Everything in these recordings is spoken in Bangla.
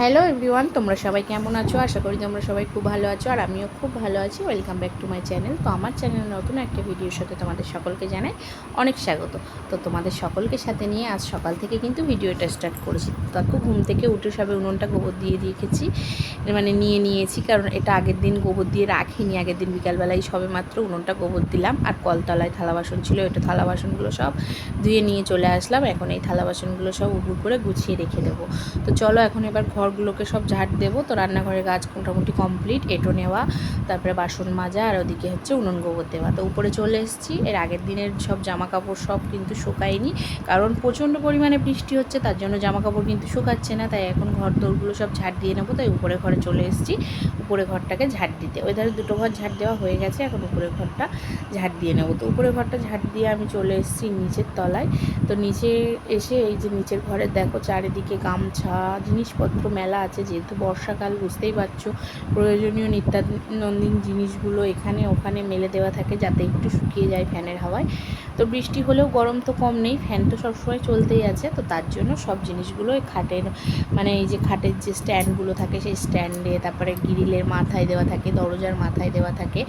হ্যালো এভরিওয়ান, তোমরা সবাই কেমন আছো? আশা করি তোমরা সবাই খুব ভালো আছো আর আমিও খুব ভালো আছি। Welcome back to my channel তো আমার চ্যানেলের নতুন একটা ভিডিওর সাথে তোমাদের সকলকে জানাই অনেক স্বাগত। তো তোমাদের সকলকে সাথে নিয়ে আজ সকাল থেকে কিন্তু ভিডিওটা স্টার্ট করেছি। তাকে ঘুম থেকে উঠে সবে উনুনটা গোবর দিয়ে দিয়েছি মানে নিয়ে নিয়েছি, কারণ এটা আগের দিন গোবর দিয়ে রাখিনি। আগের দিন বিকালবেলায় সবে মাত্র উনুনটা গোবর দিলাম। আর কলতলায় থালা বাসন ছিল, এটা থালা বাসনগুলো সব ধুয়ে নিয়ে চলে আসলাম। এখন এই থালা বাসনগুলো সব উপুর করে গুছিয়ে রেখে দেবো। তো চলো এখন এবার ঘরগুলোকে সব ঝাড় দেবো। তো রান্নাঘরের গাছ মোটামুটি কমপ্লিট, এটো নেওয়া, তারপরে বাসন মাজা, আর ওদিকে হচ্ছে উনুন গোবর দেওয়া। তো উপরে চলে এসেছি। এর আগের দিনের সব জামা কাপড় সব কিন্তু শুকায়নি, কারণ প্রচণ্ড পরিমাণে বৃষ্টি হচ্ছে, তার জন্য জামা কাপড় কিন্তু শুকাচ্ছে না, তাই এখন ঘর দৌড়গুলো সব ঝাড় দিয়ে নেব, তাই উপরে ঘরে চলে এসেছি। উপরে ঘরটাকে ঝাড় দিতে। ওই ধারে দুটো ঘর ঝাড় দেওয়া হয়ে গেছে, এখন উপরে ঘরটা ঝাড় দিয়ে নেব। তো উপরে ঘরটা ঝাড় দিয়ে আমি চলে এসেছি নিচের তলায়। তো নিচে এসে এই যে নিচের ঘরে, দেখো চারিদিকে গামছা, জিনিসপত্র মেলা আছে, যেহেতু বর্ষাকাল, বুঝতেই পারছ। প্রয়োজনীয় নিত্যানন্দিন জিনিসগুলো এখানে, ওখানে মেলে দেওয়া থাকে যাতে একটু শুকিয়ে যায় ফ্যানের হাওয়ায়। তো বৃষ্টি হলেও গরম তো কম নেই, ফ্যান তো সবসময় চলতেই আছে। তো তার জন্য সব জিনিসগুলো এই খাটের মানে এই যে খাটের যে স্ট্যান্ডগুলো থাকে, সেই স্ট্যান্ডে, তারপরে গ্রিলের মাথায় দেওয়া থাকে, দরজার মাথায় দেওয়া থাকে।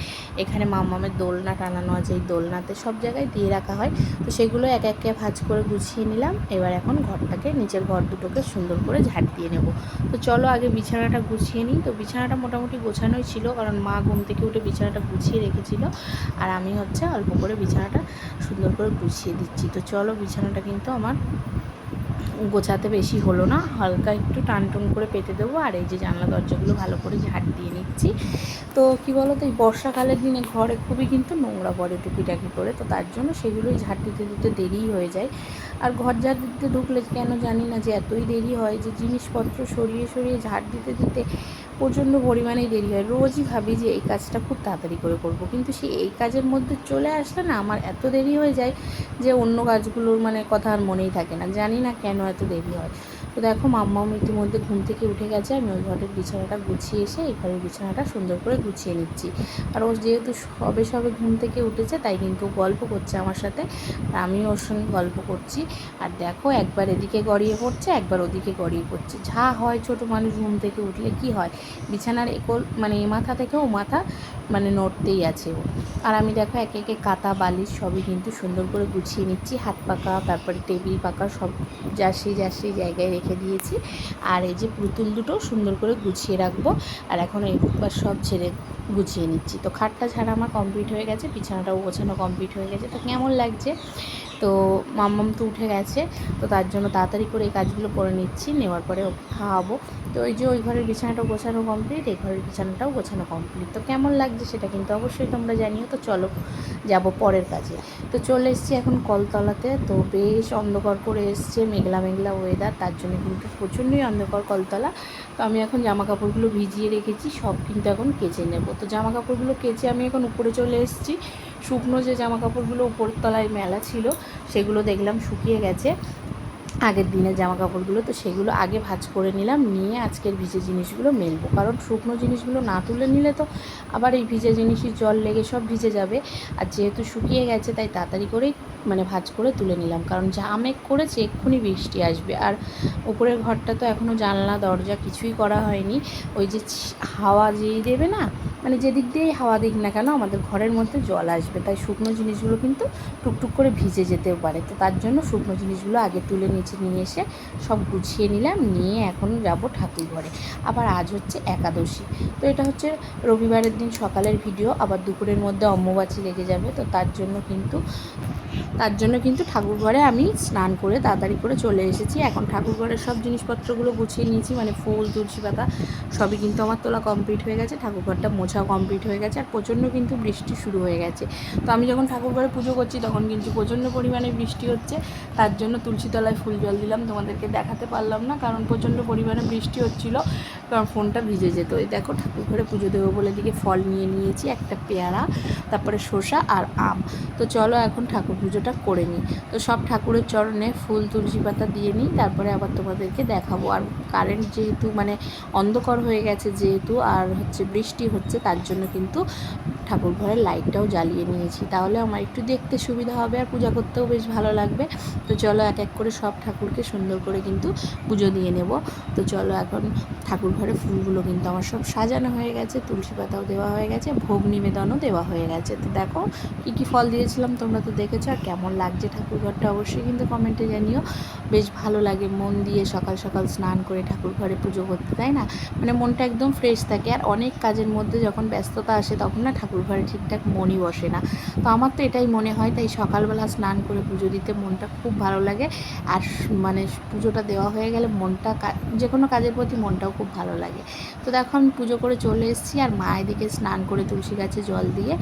এখানে মামামের দোলনা টানানো আছে, এই দোলনাতে সব জায়গায় দিয়ে রাখা হয়। তো সেগুলো এক একে ভাজ করে গুছিয়ে নিলাম। এবার এখন ঘরটাকে, নিচের ঘর দুটোকে সুন্দর করে ঝাড় দিয়ে নেব। তো চলো আগে বিছানাটা গুছিয়ে নিই। তো বিছানাটা মোটামুটি গোছানোই ছিল কারণ মা ঘুম থেকে উঠে বিছানাটা গুছিয়ে রেখেছিল। আর আমি হচ্ছে অল্প করে বিছানাটা সুন্দর করে গুছিয়ে দিচ্ছি। তো চলো বিছানাটা কিন্তু আমার গোছাতে বেশি হলো না। হালকা একটু টান টুন করে পেতে দেবো। আর এই যে জানলা দরজাগুলো ভালো করে ঝাড় দিয়ে নিচ্ছি। তো কি বলো তো এই বর্ষাকালের দিনে ঘরে খুবই কিন্তু নোংরা পড়ে টুকিটাকি করে। তো তার জন্য সেগুলোই ঝাড় দিতে দিতে দেরিই হয়ে যায়। আর ঘর ঝাড় দিতে ঢুকলে কেন জানি না যে এতই দেরি হয় যে জিনিসপত্র সরিয়ে সরিয়ে ঝাড় দিতে দিতে প্রচণ্ড পরিমাণেই দেরি হয়। রোজই ভাবি যে এই কাজটা খুব তাড়াতাড়ি করে করব। কিন্তু সে এই কাজের মধ্যে চলে আসলে না আমার এত দেরি হয়ে যায় যে অন্য কাজগুলোর মানে কথা আর মনেই থাকে না। জানি না কেন এত দেরি হয়। তো দেখো মাম্মাম ইতিমধ্যে ঘুম থেকে উঠে গেছে, আমি ওই ঘরের বিছানাটা গুছিয়ে এসে এই ঘরের বিছানাটা সুন্দর করে গুছিয়ে নিচ্ছি। আর ও যেহেতু সবে সবে ঘুম থেকে উঠেছে, তাই কিন্তু গল্প করছে আমার সাথে, আর আমিও ওর সঙ্গে গল্প করছি। আর দেখো একবার এদিকে গড়িয়ে পড়ছে, একবার ওদিকে গড়িয়ে পড়ছে। যা হয় ছোট মানুষ ঘুম থেকে উঠলে কি হয়? বিছানার একল মানে এ মাথা থেকে ও মাথা মানে নড়তেই আছে ও। আর আমি দেখো একে একে কাতা বালিশ সবই কিন্তু সুন্দর করে গুছিয়ে নিচ্ছি। হাত পাকা, তারপরে টেবিল পাকা, সব যা সেই যা সেই জায়গায় রেখে দিয়েছি। আর এই যে পুতুল দুটো সুন্দর করে গুছিয়ে রাখব। আর এখন এইবার সব ছেড়ে গুছিয়ে নিচ্ছি। তো খাটটা ছাড়া আমার কমপ্লিট হয়ে গেছে, বিছানাটাও গোছানো কমপ্লিট হয়ে গেছে। তো কেমন লাগছে? তো মাম্মাম তো উঠে গেছে, তো তার জন্য তাড়াতাড়ি করে এই কাজগুলো করে নিচ্ছি, নেওয়ার পরে খাওয়াবো। তো ওই যে ওই ঘরের বিছানাটাও গোছানো কমপ্লিট এই ঘরের বিছানাটাও গোছানো কমপ্লিট তো কেমন লাগছে সেটা কিন্তু অবশ্যই তোমরা জানিও। তো চলো, যাব পরের কাজে। তো চলে এসেছি এখন কলতলাতে। তো বেশ অন্ধকার করে এসছে, মেঘলা মেঘলা ওয়েদার তার জন্য কিন্তু প্রচণ্ডই অন্ধকার কলতলা। তো আমি এখন জামা কাপড়গুলো ভিজিয়ে রেখেছি, সব কিন্তু এখন কেচে নেব। তো জামা কাপড়গুলো কেচে আমি এখন উপরে চলে এসেছি। শুকনো যে জামা কাপড়গুলো উপরের তলায় মেলা ছিল, সেগুলো দেখলাম শুকিয়ে গেছে। আগের দিনের জামা কাপড়গুলো তো সেগুলো আগে ভাজ করে নিলাম, নিয়ে আজকের ভিজে জিনিসগুলো মেলবো। কারণ শুকনো জিনিসগুলো না তুলে নিলে তো আবার এই ভিজে জিনিসের জল লেগে সব ভিজে যাবে। আর যেহেতু শুকিয়ে গেছে, তাই তাড়াতাড়ি করেই মানে ভাজ করে তুলে নিলাম। কারণ যা মেঘ করেছে, এক্ষুনি বৃষ্টি আসবে। আর উপরের ঘরটা তো এখনও জানলা, দরজা কিছুই করা হয়নি। ওই যে হাওয়া যেই দেবে না মানে যেদিক দিয়েই হাওয়া দিক না কেন, আমাদের ঘরের মধ্যে জল আসবে। তাই শুকনো জিনিসগুলো কিন্তু টুকটুক করে ভিজে যেতেও পারে। তো তার জন্য শুকনো জিনিসগুলো আগে তুলে নিচে নিয়ে এসে সব গুছিয়ে নিলাম, নিয়ে এখন যাব ঠাকুর ঘরে আবার আজ হচ্ছে একাদশী। তো এটা হচ্ছে রবিবারের দিন সকালের ভিডিও, আবার দুপুরের মধ্যে অম্বুবাচী লেগে যাবে, তো তার জন্য কিন্তু তার জন্য কিন্তু ঠাকুর ঘরে আমি স্নান করে তাড়াতাড়ি করে চলে এসেছি। এখন ঠাকুর ঘরের সব জিনিসপত্রগুলো গুছিয়ে নিয়েছি মানে ফুল, তুলসী পাতা সবই কিন্তু আমার তোলা কমপ্লিট হয়ে গেছে ঠাকুর ঘরটা মোছাও কমপ্লিট হয়ে গেছে, আর প্রচণ্ড কিন্তু বৃষ্টি শুরু হয়ে গেছে। তো আমি যখন ঠাকুর ঘরে পুজো করছি তখন কিন্তু প্রচণ্ড পরিমাণে বৃষ্টি হচ্ছে, তার জন্য তুলসী তলায় ফুল জল দিলাম, তোমাদেরকে দেখাতে পারলাম না, কারণ প্রচণ্ড পরিমাণে বৃষ্টি হচ্ছিল কারণ ফোনটা ভিজে যেত। এই দেখো ঠাকুর ঘরে পুজো দেবো বলে দিকে ফল নিয়ে নিয়েছি, একটা পেয়ারা, তারপরে শসা আর আম। তো চলো এখন ঠাকুর পুজোটা করে নিই। তো সব ঠাকুরের চরণে ফুল, তুলসী পাতা দিয়ে নিই, তারপরে আবার তোমাদেরকে দেখাবো। আর কারেন্ট যেহেতু মানে অন্ধকার হয়ে গেছে যেহেতু, আর হচ্ছে বৃষ্টি হচ্ছে, তার জন্য কিন্তু ঠাকুর ঘরের লাইটটাও জ্বালিয়ে নিয়েছি। তাহলে আমার একটু দেখতে সুবিধা হবে আর পূজা করতেও বেশ ভালো লাগবে। তো চলো এক এক করে সব ঠাকুরকে সুন্দর করে কিন্তু পুজো দিয়ে নেব। তো চলো এখন ঠাকুর ঘরে ফুলগুলো কিন্তু আমার সব সাজানো হয়ে গেছে, তুলসী পাতাও দেওয়া হয়ে গেছে, ভোগ নিবেদনও দেওয়া হয়ে গেছে। তো দেখো কী কী ফল দিয়েছিলাম তোমরা তো দেখেছ আর কেমন লাগছে ঠাকুর ঘরটা অবশ্যই কিন্তু কমেন্টে জানিও। বেশ ভালো লাগে মন দিয়ে সকাল সকাল স্নান করে ঠাকুর ঘরে পুজো করতে, তাই না? মানে মনটা একদম ফ্রেশ থাকে। আর অনেক কাজের মধ্যে যখন ব্যস্ততা আসে তখন না ঠাকুর ঘরে ঠিকঠাক মনই বসে না। তো আমার তো এটাই মনে হয়, তাই সকালবেলা স্নান করে পুজো দিতে মনটা খুব ভালো লাগে। আর মানে পুজোটা দেওয়া হয়ে গেলে মনটা যে কোনো কাজের প্রতি মনটাও খুব ভালো লাগে। তো দেখো আমি পুজো করে চলে এসেছি, আর মা এদিকে স্নান করে তুলসী গাছে জল দিয়ে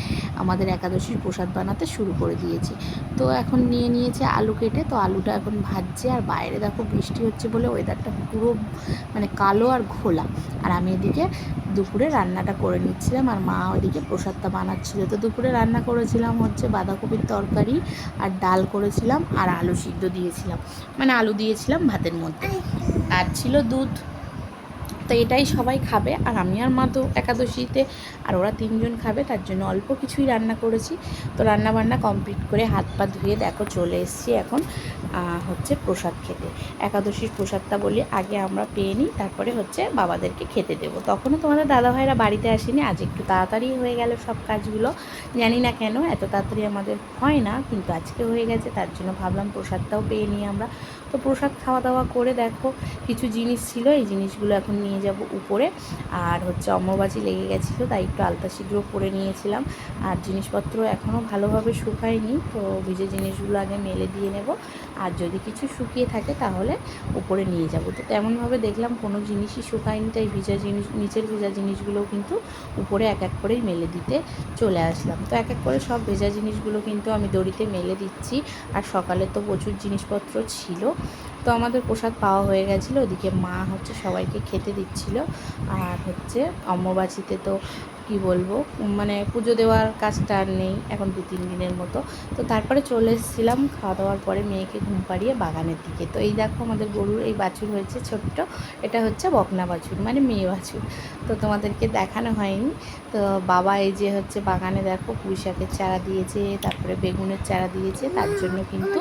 আমাদের একাদশীর প্রসাদ বানাতে শুরু করে দিয়েছি। তো এখন নিয়ে নিয়েছে আলু কেটে, তো আলুটা এখন ভাজছে, আর বাইরে দেখো বৃষ্টি হচ্ছে বলে ওয়েদারটা পুরো মানে কালো আর ঘোলা। আর আমি এদিকে দুপুরে রান্নাটা করে নিচ্ছিলাম আর মা ওইদিকে প্রসাদটা বানাচ্ছিল। তো দুপুরে রান্না করেছিলাম হচ্ছে বাঁধাকপির তরকারি আর ডাল করেছিলাম আর আলু সিদ্ধ দিয়েছিলাম। মানে আলু দিয়েছিলাম ভাতের মধ্যে। আর ছিল দুধ। তো এটাই সবাই খাবে। আর আমি আর মা তো একাদশীতে আর ওরা তিনজন খাবে, তার জন্য অল্প কিছুই রান্না করেছি। তো রান্না বান্না কমপ্লিট করে হাত পা ধুয়ে দেখো চলে এসেছি এখন হচ্ছে প্রসাদ খেতে। একাদশীর প্রসাদটা বলি আগে আমরা পেয়ে নিই, তারপরে হচ্ছে বাবাদেরকে খেতে দেবো। তখনও তোমাদের দাদা দাদাভাইরা বাড়িতে আসেনি, আজ একটু তাড়াতাড়ি হয়ে গেল সব কাজগুলো। জানি না কেন, এত তাড়াতাড়ি আমাদের হয় না, কিন্তু আজকে হয়ে গেছে, তার জন্য ভাবলাম প্রসাদটাও পেয়ে নিই আমরা। তো প্রসাদ খাওয়া দাওয়া করে দেখো, কিছু জিনিস ছিল, এই জিনিসগুলো এখন নিয়ে যাব উপরে। আর হচ্ছে অম্মবাজি লেগে গেছিল, তাই একটু আলতা শীঘ্র করে নিয়েছিলাম। আর জিনিসপত্র এখনও ভালোভাবে শুকায়নি, তো ভিজে জিনিসগুলো আগে মেলে দিয়ে নেব। আর যদি কিছু শুকিয়ে থাকে তাহলে উপরে নিয়ে যাব। তো তেমনভাবে দেখলাম কোনো জিনিসই শুকায়নি, তাই ভিজা জিনিস, নিচের ভেজা জিনিসগুলোও কিন্তু উপরে এক এক করেই মেলে দিতে চলে আসলাম। তো এক এক করে সব ভেজা জিনিসগুলো কিন্তু আমি দড়িতে মেলে দিচ্ছি। আর সকালে তো প্রচুর জিনিসপত্র ছিল। তো আমাদের প্রসাদ পাওয়া হয়ে গেছিল। ওদিকে মা হচ্ছে সবাইকে খেতে দিচ্ছিল। আর হচ্ছে অম্মবাচিতে তো কি বলব? মানে পুজো দেওয়ার কাজটা আর নেই এখন দু, তিন দিনের মতো। তো তারপরে চলে এসেছিলাম, খাওয়া দাওয়ার পরে মেয়েকে ঘুম পাড়িয়ে বাগানের দিকে। তো এই দেখো আমাদের গরুর এই বাছুর হয়েছে ছোট্ট, এটা হচ্ছে বকনা বাছুর মানে মেয়ে বাছুর। তো তোমাদেরকে দেখানো হয়নি। তো বাবা এই যে হচ্ছে বাগানে দেখো পুঁই শাকের চারা দিয়েছে, তারপরে বেগুনের চারা দিয়েছে, তার জন্য কিন্তু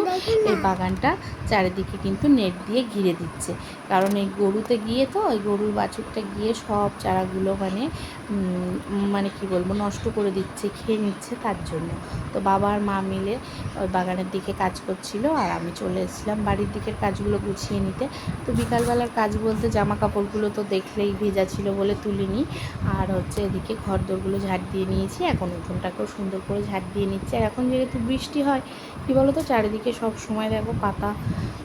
এই বাগানটা চারিদিকে কিন্তু নেট দিয়ে ঘিরে দিচ্ছে। কারণ এই গরুতে গিয়ে তো ওই গরুর বাছুরটা গিয়ে সব চারাগুলো মানে মানে কি বলব, নষ্ট করে দিচ্ছে, খেয়ে নিচ্ছে তার জন্য। তো বাবা আর মা মিলে ওই বাগানের দিকে কাজ করছিল আর আমি চলে এসেছিলাম বাড়ির দিকের কাজগুলো গুছিয়ে নিতে। তো বিকালবেলার কাজ বলতে জামা কাপড়গুলো তো দেখলেই ভেজা ছিল বলে তুলিনি। আর হচ্ছে এদিকে ঘর দোরগুলো ঝাড় দিয়ে নিয়েছি, এখন উঠোনটাকেও সুন্দর করে ঝাড় দিয়ে নিচ্ছে। আর এখন যেহেতু বৃষ্টি হয়, কী বলো তো চারিদিকে সব সময় দেখো পাতা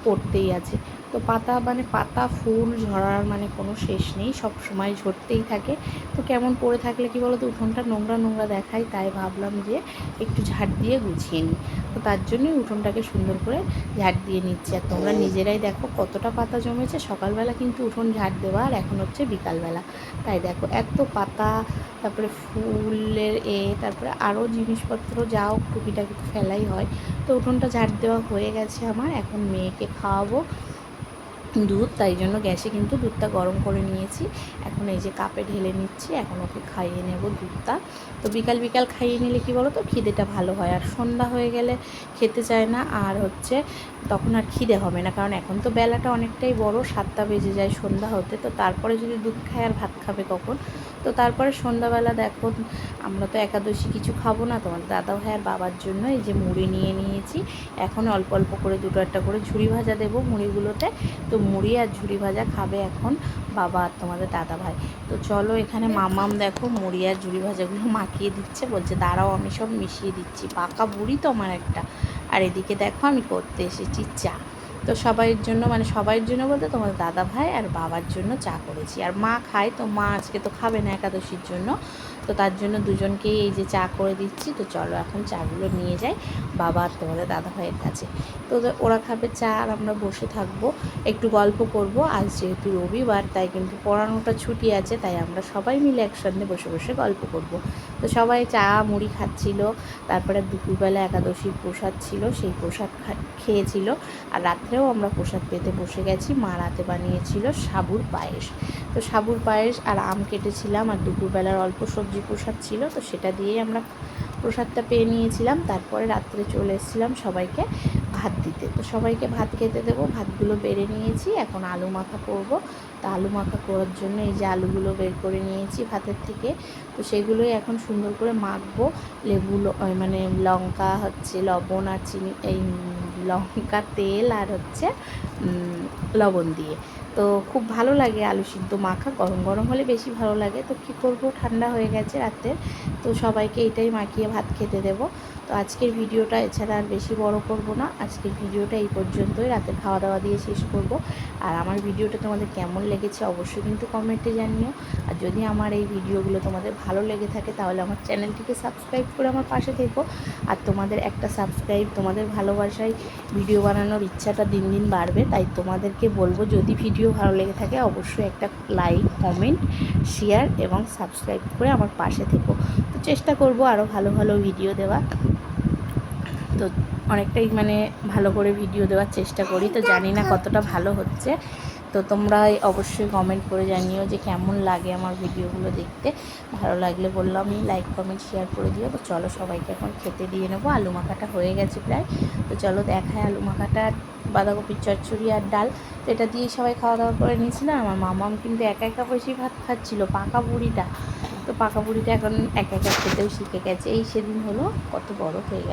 পড়তেই আছে। তো পাতা মানে পাতা, ফুল ঝরার মানে কোনো শেষ নেই, সব সময় ঝরতেই থাকে। তো কেমন পড়ে থাকলে কি বলো তো উঠোনটা নোংরা নোংরা দেখায়, তাই ভাবলাম যে একটু ঝাড় দিয়ে গুছিয়ে নিই। তো তার জন্যই উঠোনটাকে সুন্দর করে ঝাড় দিয়ে নিচ্ছি। আর তোমরা নিজেরাই দেখো কতটা পাতা জমেছে। সকালবেলা কিন্তু উঠোন ঝাড় দেওয়া আর এখন হচ্ছে বিকালবেলা। তাই দেখো, এত পাতা, তারপরে ফুলের এ, তারপরে আরও জিনিসপত্র যাও টুকিটাকি ফেলাই হয়। তো উঠোনটা ঝাড় দেওয়া হয়ে গেছে আমার। এখন মেয়েকে খাওয়াবো। দুধ, তাই জন্য গ্যাসে কিন্তু দুধটা গরম করে নিয়েছি। এখন এই যে কাপে ঢেলে নিচ্ছি, এখন ওকে খাইয়ে নেব দুধটা। তো বিকাল বিকাল খাইয়ে নিলে কি বলো তো খিদেটা ভালো হয়। আর সন্ধ্যা হয়ে গেলে খেতে চায় না, আর হচ্ছে তখন আর খিদে হবে না। কারণ এখন তো বেলাটা অনেকটাই বড়, সাতটা বেজে যায় সন্ধ্যা হতে। তো তারপরে যদি দুধ খায় আর ভাত খাবে কখন? তো তারপরে সন্ধ্যাবেলা দেখো, আমরা তো একাদশী কিছু খাব না। তোমার দাদা ভাই আর বাবার জন্য এই যে মুড়ি নিয়ে নিয়েছি। এখন অল্প অল্প করে দুটো একটা করে ঝুড়ি ভাজা দেবো মুড়িগুলোতে। তো মুড়ি আর ঝুড়ি ভাজা খাবে এখন বাবা আর তোমাদের দাদা ভাই। তো চলো এখানে মামাম দেখো মুড়ি আর ঝুড়ি ভাজাগুলো মাখিয়ে দিচ্ছে, বলছে দাঁড়াও আমি সব মিশিয়ে দিচ্ছি, পাকা বুড়ি তো আমার একটা। আর এদিকে দেখো আমি করতে এসেছি চা। তো সবাইয়ের জন্য মানে সবাইয়ের জন্য বলতে তোমার দাদা ভাই আর বাবার জন্য চা করেছি। আর মা খায় তো, মা আজকে তো খাবে না একাদশীর জন্য। তো তার জন্য দুজনকেই এই যে চা করে দিচ্ছি। তো চলো এখন চাগুলো নিয়ে যাই বাবা আর তোমাদের দাদা ভাইয়ের কাছে। তো ওরা খাবে চা আর আমরা বসে থাকব, একটু গল্প করব। আজ যেহেতু রবিবার, তাই কিন্তু পড়ানোটা ছুটি আছে, তাই আমরা সবাই মিলে একসঙ্গে বসে বসে গল্প করব। তো সবাই চা, মুড়ি খাচ্ছিল। তারপরে দুপুরবেলা একাদশীর প্রসাদ ছিল, সেই প্রসাদ খেয়েছিল। আর রাত্রেও আমরা প্রসাদ পেতে বসে গেছি। মা রাতে বানিয়েছিল সাবুর পায়েস। তো সাবুর পায়েস আর আম কেটেছিলাম আর দুপুরবেলার অল্প সবজি প্রসাদ ছিল, তো সেটা দিয়েই আমরা প্রসাদটা পেয়ে নিয়েছিলাম। তারপরে রাত্রে চলে এসেছিলাম সবাইকে। ভাত দিতে। তো সবাইকে ভাত খেতে দেবো। ভাতগুলো বেড়ে নিয়েছি। এখন আলু মাখা করব। তো আলু মাখা করার জন্য এই যে আলুগুলো বের করে নিয়েছি ভাতের থেকে। তো সেগুলোই এখন সুন্দর করে মাখবো। লেবু মানে লঙ্কা হচ্ছে, লবণ আর চিনি, এই লঙ্কা, তেল আর হচ্ছে লবণ দিয়ে। তো খুব ভালো লাগে আলু সিদ্ধ মাখা। গরম গরম হলে বেশি ভালো লাগে। তো কী করব? ঠান্ডা হয়ে গেছে রাতে তো সবাইকে এটাই মাখিয়ে ভাত খেতে দেবো। তো আজকের ভিডিওটা এছাড়া আর বেশি বড় করব না। আজকের ভিডিওটা এই পর্যন্তই। রাতে খাওয়া দাওয়া দিয়ে শেষ করব। আর আমার ভিডিওটা তোমাদের কেমন লেগেছে অবশ্যই কিন্তু কমেন্টে জানিও। আর যদি আমার এই ভিডিওগুলো তোমাদের ভালো লেগে থাকে তাহলে আমার চ্যানেলটিকে সাবস্ক্রাইব করে আমার পাশে থেকো। আর তোমাদের একটা সাবস্ক্রাইব তোমাদের ভালোবাসায় ভিডিও বানানোর ইচ্ছাটা দিন দিন বাড়বে। তাই তোমাদেরকে বলব যদি ভিডিও ভালো লেগে থাকে, অবশ্যই একটা লাইক, কমেন্ট, শেয়ার এবং সাবস্ক্রাইব করে আমার পাশে থেকো। তো চেষ্টা করব আরও ভালো ভালো ভিডিও দেওয়া তো অনেকটাই মানে ভালো করে ভিডিও দেওয়ার চেষ্টা করি। তো জানি না কতটা ভালো হচ্ছে। তো তোমরা অবশ্যই কমেন্ট করে জানিও যে কেমন লাগে আমার ভিডিওগুলো দেখতে। ভালো লাগলে বললামই লাইক কমেন্ট শেয়ার করে দিও। তো চলো সবাইকে এখন খেতে দিয়ে নেব। আলু মাখাটা হয়ে গেছে প্রায়। তো চলো দেখায় আলু মাখাটা, বাঁধাকপির চচ্চড়ি আর ডাল। তো এটা দিয়েই সবাই খাওয়া দাওয়া করে নিয়েছিল। আমার মামাম কিন্তু একা একা বসেই ভাত খাচ্ছিলো, পাকা বুড়িটা। তো পাকা বুড়িটা এখন একা একা খেতেও শিখে গেছে। এই সেদিন হলো কত বড় হয়ে গেছে।